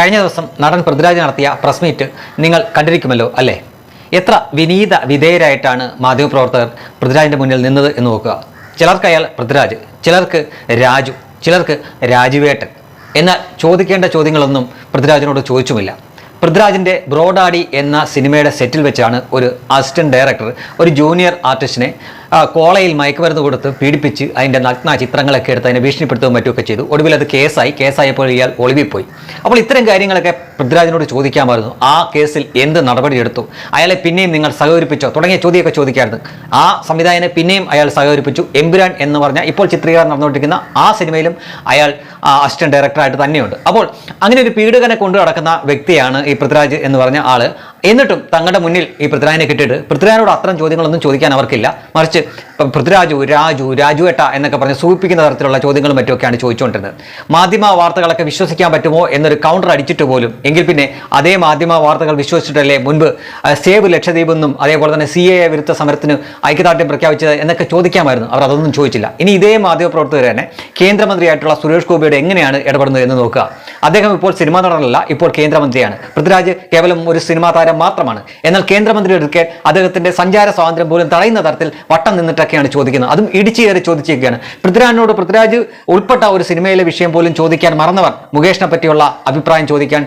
കഴിഞ്ഞ ദിവസം നടൻ പൃഥ്വിരാജ് നടത്തിയ പ്രസ് മീറ്റ് നിങ്ങൾ കണ്ടിരിക്കുമല്ലോ അല്ലേ? എത്ര വിനീത വിധേയരായിട്ടാണ് മാധ്യമപ്രവർത്തകർ പൃഥ്വിരാജിന്റെ മുന്നിൽ നിന്നത് എന്ന് നോക്കുക. ചിലർക്ക് അയാൾ പൃഥ്വിരാജ് ചിലർക്ക് രാജു ചിലർക്ക് രാജുവേട്ടൻ. എന്നാൽ ചോദിക്കേണ്ട ചോദ്യങ്ങളൊന്നും പൃഥ്വിരാജിനോട് ചോദിച്ചുമില്ല. പൃഥ്വിരാജിന്റെ ബ്രോഡാഡി എന്ന സിനിമയുടെ സെറ്റിൽ വെച്ചാണ് ഒരു അസിസ്റ്റന്റ് ഡയറക്ടർ ഒരു ജൂനിയർ ആർട്ടിസ്റ്റിനെ കോളയിൽ മയക്കുമരുന്ന് കൊടുത്ത് പീഡിപ്പിച്ച് അതിന്റെ നഗ്ന ചിത്രങ്ങളൊക്കെ എടുത്ത് അതിനെ ഭീഷണിപ്പെടുത്തുകയും മറ്റുമൊക്കെ ചെയ്തു. ഒടുവിൽ അത് കേസായി. കേസായപ്പോൾ ഇയാൾ ഒളിവിപ്പോയി. അപ്പോൾ ഇത്തരം കാര്യങ്ങളൊക്കെ പൃഥ്വിരാജിനോട് ചോദിക്കാമായിരുന്നു. ആ കേസിൽ എന്ത് നടപടിയെടുത്തു അയാളെ പിന്നെയും നിങ്ങൾ സഹകരിപ്പിച്ചോ? തുടങ്ങിയ ചോദ്യമൊക്കെ ചോദിക്കായിരുന്നു. ആ സംവിധായകനെ പിന്നെയും അയാൾ സഹകരിപ്പിച്ചു. എമ്പുരാൻ എന്ന് പറഞ്ഞാൽ ഇപ്പോൾ ചിത്രീകരണം നടന്നുകൊണ്ടിരിക്കുന്ന ആ സിനിമയിലും അയാൾ അസിസ്റ്റന്റ് ഡയറക്ടറായിട്ട് തന്നെയുണ്ട്. അപ്പോൾ അങ്ങനെ ഒരു പീഡകനെ കൊണ്ടു നടക്കുന്ന വ്യക്തിയാണ് ഈ പൃഥ്വിരാജ് എന്ന് പറഞ്ഞ ആൾ. എന്നിട്ടും തങ്ങളുടെ മുന്നിൽ ഈ പൃഥ്വിരാജിനെ കിട്ടിയിട്ട് പൃഥ്വിരാജിനോട് അത്തരം ചോദ്യങ്ങളൊന്നും ചോദിക്കാൻ അവർക്കില്ല. മറിച്ച് പൃഥ്വിരാജു രാജു രാജുവേട്ട എന്നൊക്കെ പറഞ്ഞ് സൂചിപ്പിക്കുന്ന തരത്തിലുള്ള ചോദ്യങ്ങളും മറ്റുമൊക്കെയാണ് ചോദിച്ചുകൊണ്ടിരുന്നത്. മാധ്യമ വാർത്തകളൊക്കെ വിശ്വസിക്കാൻ പറ്റുമോ എന്നൊരു കൗണ്ടർ അടിച്ചിട്ട് പോലും എങ്കിൽ പിന്നെ അതേ മാധ്യമ വാർത്തകൾ വിശ്വസിച്ചിട്ടല്ലേ മുൻപ് സേവ് ലക്ഷദ്വീപ് എന്നും അതേപോലെ തന്നെ സി എ വിരുദ്ധ സമരത്തിന് ഐക്യദാർഢ്യം പ്രഖ്യാപിച്ചത് എന്നൊക്കെ ചോദിക്കാമായിരുന്നു. അവർ അതൊന്നും ചോദിച്ചില്ല. ഇനി ഇതേ മാധ്യമ പ്രവർത്തകർ തന്നെ കേന്ദ്രമന്ത്രിയായിട്ടുള്ള സുരേഷ് ഗോപിയുടെ എങ്ങനെയാണ് ഇടപെടുന്നത് എന്ന് നോക്കുക. അദ്ദേഹം ഇപ്പോൾ സിനിമാ നടനല്ല ഇപ്പോൾ കേന്ദ്രമന്ത്രിയാണ്. പൃഥ്വിരാജ് കേവലം ഒരു സിനിമാ താരം മാത്രമാണ്. എന്നാൽ കേന്ദ്രമന്ത്രി എടുക്കെ അദ്ദേഹത്തിന്റെ സഞ്ചാര സ്വാതന്ത്ര്യം പോലും തടയുന്ന തരത്തിൽ വട്ടം നിന്നിട്ടൊക്കെയാണ് ചോദിക്കുന്നത്. അതും ഇടിച്ചു കയറി ചോദിച്ചിരിക്കുകയാണ്. പൃഥ്വിരാജിനോട് പൃഥ്വിരാജ് ഉൾപ്പെട്ട ഒരു സിനിമയിലെ വിഷയം പോലും ചോദിക്കാൻ മറന്നവർ മുകേഷിനെ പറ്റിയുള്ള അഭിപ്രായം ചോദിക്കാൻ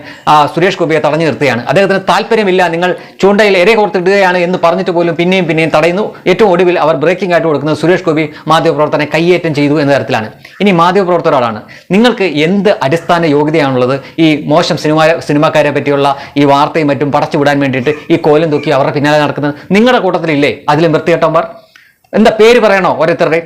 സുരേഷ് ഗോപിയെ തടഞ്ഞു നിർത്തുകയാണ്. അദ്ദേഹത്തിന് താല്പര്യമില്ല നിങ്ങൾ ചൂണ്ടയിൽ എരെ കോർത്തിടുകയാണ് എന്ന് പറഞ്ഞിട്ട് പോലും പിന്നെയും പിന്നെയും തടയുന്നു. ഏറ്റവും ഒടുവിൽ അവർ ബ്രേക്കിംഗ് ആയിട്ട് കൊടുക്കുന്നത് സുരേഷ് ഗോപി മാധ്യമപ്രവർത്തനെ കയ്യേറ്റം ചെയ്തു എന്ന തരത്തിലാണ്. ഇനി മാധ്യമപ്രവർത്തകരാണ് നിങ്ങൾക്ക് എന്ത് അടിസ്ഥാന യോഗ്യതയാണുള്ളത് ഈ മോശം സിനിമ സിനിമാക്കാരെ പറ്റിയുള്ള ഈ വാർത്തയും മറ്റും പടച്ചു വിടാൻ വേണ്ടിയിട്ട് ഈ കോലം തൂക്കി അവരുടെ പിന്നാലെ നടക്കുന്നത് നിങ്ങളുടെ കൂട്ടത്തിലില്ലേ? അതിലും വൃത്തികെട്ടവന്മാർ എന്താ പേര് പറയണോ ഓരോരുത്തരുടെ?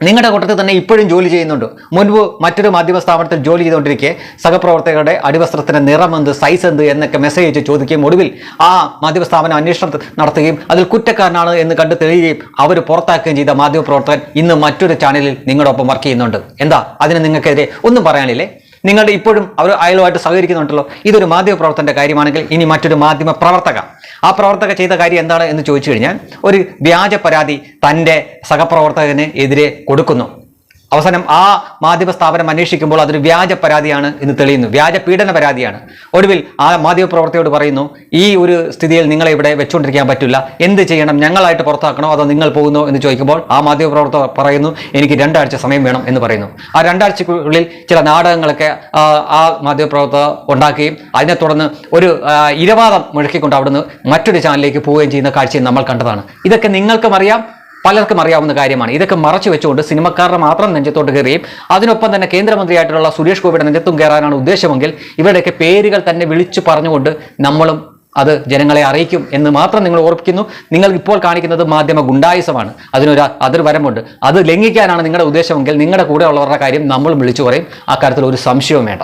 നിങ്ങളുടെ കൂട്ടത്തിൽ തന്നെ ഇപ്പോഴും ജോലി ചെയ്യുന്നുണ്ട്. മുൻപ് മറ്റൊരു മാധ്യമ സ്ഥാപനത്തിൽ ജോലി ചെയ്തുകൊണ്ടിരിക്കെ സഹപ്രവർത്തകരുടെ അടിവസ്ത്രത്തിന്റെ നിറം എന്ത് സൈസ് എന്ത് എന്നൊക്കെ മെസ്സേജ് അയച്ച് ചോദിക്കുകയും ഒടുവിൽ ആ മാധ്യമ സ്ഥാപനം അന്വേഷണം നടത്തുകയും അതിൽ കുറ്റക്കാരനാണ് എന്ന് കണ്ട് തെളിയുകയും അവർ പുറത്താക്കുകയും ചെയ്ത മാധ്യമപ്രവർത്തകൻ ഇന്ന് മറ്റൊരു ചാനലിൽ നിങ്ങളുടെ ഒപ്പം വർക്ക് ചെയ്യുന്നുണ്ട്. എന്താ? അതിന് നിങ്ങൾക്കെതിരെ ഒന്നും പറയാനില്ലേ? നിങ്ങളുടെ ഇപ്പോഴും അവർ അയലുമായിട്ട് സഹകരിക്കുന്നുണ്ടല്ലോ. ഇതൊരു മാധ്യമ പ്രവർത്തനത്തിന്റെ കാര്യമാണെങ്കിൽ ഇനി മറ്റൊരു മാധ്യമ പ്രവർത്തക. ആ പ്രവർത്തക ചെയ്ത കാര്യം എന്താണ് എന്ന് ചോദിച്ചു കഴിഞ്ഞാൽ ഒരു വ്യാജ പരാതി തന്റെ സഹപ്രവർത്തകന് എതിരെ കൊടുക്കുന്നു. അവസാനം ആ മാധ്യമ സ്ഥാപനം അന്വേഷിക്കുമ്പോൾ അതൊരു വ്യാജ പരാതിയാണ് എന്ന് തെളിയുന്നു. വ്യാജ പീഡന പരാതിയാണ്. ഒടുവിൽ ആ മാധ്യമ പ്രവർത്തകയോട് പറയുന്നു ഈ ഒരു സ്ഥിതിയിൽ നിങ്ങളെ ഇവിടെ വെച്ചുകൊണ്ടിരിക്കാൻ പറ്റില്ല. എന്ത് ചെയ്യണം? ഞങ്ങളായിട്ട് പുറത്താക്കണോ? അതോ നിങ്ങൾ പോകുന്നോ? എന്ന് ചോദിക്കുമ്പോൾ ആ മാധ്യമ പ്രവർത്തകർ പറയുന്നു എനിക്ക് രണ്ടാഴ്ച സമയം വേണം എന്ന് പറയുന്നു. ആ രണ്ടാഴ്ചക്കുള്ളിൽ ചില നാടകങ്ങളൊക്കെ ആ, മാധ്യമ പ്രവർത്തകർ ഉണ്ടാക്കുകയും അതിനെ തുടർന്ന് ഒരു ഇരവാദം മുഴക്കിക്കൊണ്ട് അവിടുന്ന് മറ്റൊരു ചാനലിലേക്ക് പോവുകയും ചെയ്യുന്ന കാഴ്ചയും നമ്മൾ കണ്ടതാണ്. ഇതൊക്കെ നിങ്ങൾക്കും അറിയാം. പലർക്കും അറിയാവുന്ന കാര്യമാണ്. ഇതൊക്കെ മറച്ചു വെച്ചുകൊണ്ട് സിനിമക്കാരുടെ മാത്രം നെഞ്ചത്തോട്ട് കയറുകയും അതിനൊപ്പം തന്നെ കേന്ദ്രമന്ത്രിയായിട്ടുള്ള സുരേഷ് ഗോപിയുടെ നെഞ്ചത്തും കയറാനാണ് ഉദ്ദേശമെങ്കിൽ ഇവരുടെയൊക്കെ പേരുകൾ തന്നെ വിളിച്ചു പറഞ്ഞുകൊണ്ട് നമ്മളും അത് ജനങ്ങളെ അറിയിക്കും എന്ന് മാത്രം നിങ്ങൾ ഓർപ്പിക്കുന്നു. നിങ്ങൾ ഇപ്പോൾ കാണിക്കുന്നത് മാധ്യമ ഗുണ്ടായുസമാണ്. അതിനൊരു അതിർ വരമുണ്ട്. അത് ലംഘിക്കാനാണ് നിങ്ങളുടെ ഉദ്ദേശമെങ്കിൽ നിങ്ങളുടെ കൂടെ ഉള്ളവരുടെ കാര്യം നമ്മളും വിളിച്ചു പറയും. അക്കാര്യത്തിൽ ഒരു സംശയവും വേണ്ട.